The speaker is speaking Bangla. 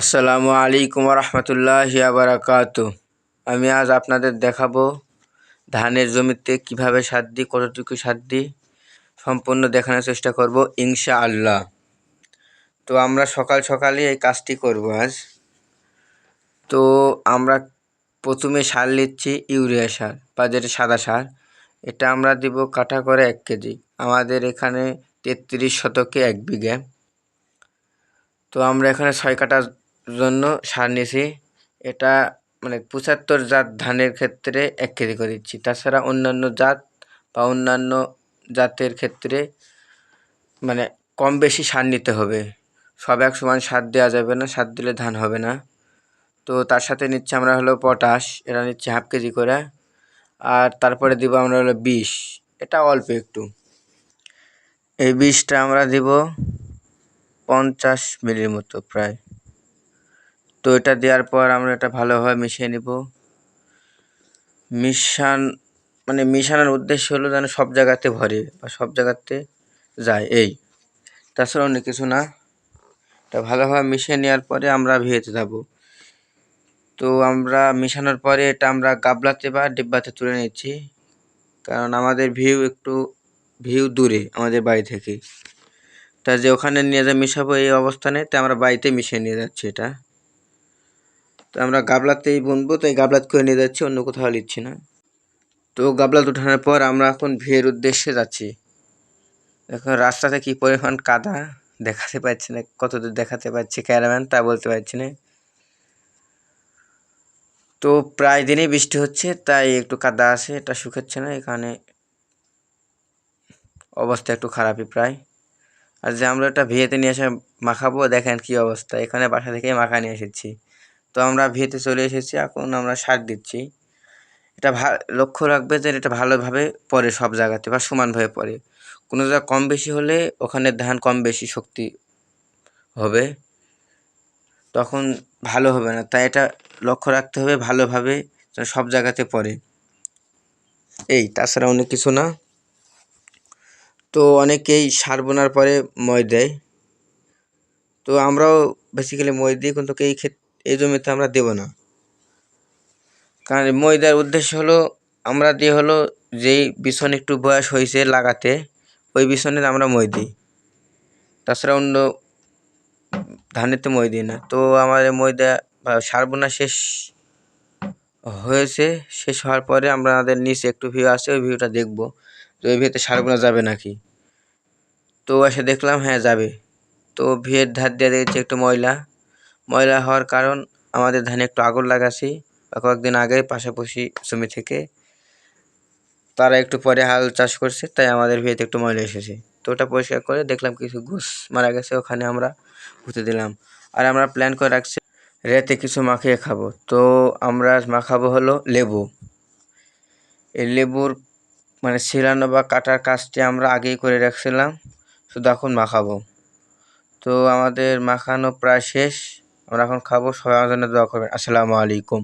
আসসালামু আলাইকুম রহমতুল্লাহ বারাকাত আমি আজ আপনাদের দেখাবো ধানের জমিতে কীভাবে সার দিই, কতটুকু সার দিই। সম্পূর্ণ দেখানোর চেষ্টা করব ইনশা আল্লাহ তো আমরা সকাল সকালে এই কাজটি করব আজ। তো আমরা প্রথমে সার নিচ্ছি ইউরিয়া সার, বা যেটা সাদা সার। এটা আমরা দিব কাঠা করে এক কেজি। আমাদের এখানে তেত্রিশ শতকে এক বিঘে। তো আমরা এখানে ছয় কাটা জন্য সার নিয়েছি। এটা মানে পঁচাত্তর জাত ধানের ক্ষেত্রে এক কেজি করে দিচ্ছি। তাছাড়া অন্যান্য জাত বা অন্যান্য জাতের ক্ষেত্রে মানে কম বেশি সার নিতে হবে। সব এক সমান সার দেওয়া যাবে না, সার দিলে ধান হবে না। তো তার সাথে নিচ্ছে আমরা হলো পটাশ, এটা নিচ্ছে হাফ কেজি করে। আর তারপরে দিব আমরা হলো বিষ, এটা অল্প একটু। এই বিষটা আমরা দিব পঞ্চাশ মিলির মতো প্রায়। তো এটা দেওয়ার পর আমরা এটা ভালোভাবে মিশিয়ে নেব। মিশান মানে মিশানোর উদ্দেশ্য হলো যেন সব জায়গাতে ভরে বা সব জায়গাতে যায়, এই। তাছাড়া অন্য কিছু না। এটা ভালোভাবে মিশিয়ে নেওয়ার পরে আমরা ভিয়েতে যাব। তো আমরা মিশানোর পরে এটা আমরা গাবলাতে বা ডিব্বাতে তুলে নিচ্ছি, কারণ আমাদের ভিউ একটু, ভিউ দূরে আমাদের বাড়ি থেকে। তা যে ওখানে নিয়ে যা মিশাবো এই অবস্থানে, তো আমরা বাড়িতে মিশিয়ে নিয়ে যাচ্ছি এটা। তো আমরা গাবলাতেই বুনবো, তো এই গাবলাত করে নিয়ে যাচ্ছি, অন্য কোথাও নিচ্ছি না। তো গাবলাত উঠানোর পর আমরা এখন ভিয়ের উদ্দেশ্যে যাচ্ছি। এখন রাস্তাতে কি পরিমাণ কাদা দেখাতে পাচ্ছি না, কতদূর দেখাতে পাচ্ছি ক্যারাম্যান তা বলতে পারছি না। তো প্রায় দিনই বৃষ্টি হচ্ছে, তাই একটু কাদা আছে, এটা শুকাচ্ছে না এখানে অবস্থা একটু খারাপই প্রায়। আর যে আমরা এটা ভিয়েতে নিয়ে এসে মাখাবো, দেখেন কি অবস্থা, এখানে বাসা থেকেই মাখা নিয়ে এসেছি। তো আমরা ভিয়েতে চলে এসেছি, এখন আমরা সার দিচ্ছি। এটা ভা, লক্ষ্য রাখবে যে এটা ভালোভাবে পড়ে সব জায়গাতে বা সমানভাবে পড়ে কোনো জায়গা কম বেশি হলে ওখানে ধান কম বেশি শক্তি হবে। তখন ভালো হবে না। তাই এটা লক্ষ্য রাখতে হবে ভালোভাবে সব জায়গাতে পড়ে এই, তাছাড়া অনেক কিছু না। তো অনেকেই সার বোনার পরে মই দেয়। তো আমরাও বেসিক্যালি মই দিই, কিন্তু এই ক্ষেত্রে এই জমিতে আমরা দেব না। কারণ মই দেওয়ার উদ্দেশ্য হলো, আমরা দিয়ে হলো যেই বিছন একটু বয়স হয়েছে লাগাতে, ওই বিছনের আমরা মই দিই। তাছাড়া অন্য ধানেতে মই দিই না। তো আমাদের মই দেওয়া বা সার বোনা শেষ হয়েছে, শেষ হওয়ার পরে আমরা আমাদের নিচে একটু ভিউ আছে, ওই ভিউটা দেখব যে ওই ভিউতে সার বোনা যাবে নাকি। তো এসে দেখলাম হ্যাঁ যাবে। তো ভিয়ের ধার দিয়ে দেখছি একটু ময়লা ময়লা হওয়ার কারণ আমাদের ধানে একটু আগুন লাগাছি। বা কয়েকদিন আগে পাশাপাশি জমি থেকে তারা একটু পরে হাল চাষ করছে, তাই আমাদের ভিয়েতে একটু ময়লা এসেছে। তো ওটা পরিষ্কার করে দেখলাম কিছু ঘুষ মারা গেছে, ওখানে আমরা পুঁতে দিলাম। আর আমরা প্ল্যান করে রাখছি রেতে কিছু মাখিয়ে খাব। তো আমরা মাখাবো হলো লেবু। এই লেবুর মানে ছিলানো বা কাটার কাজটি আমরা আগেই করে রাখছিলাম, শুধু এখন মাখাবো। তো আমাদের মাখানো প্রায় শেষ। আমরা এখন খাব সবাই আমার জন্য দোয়া করবেন। আসসালামু আলাইকুম।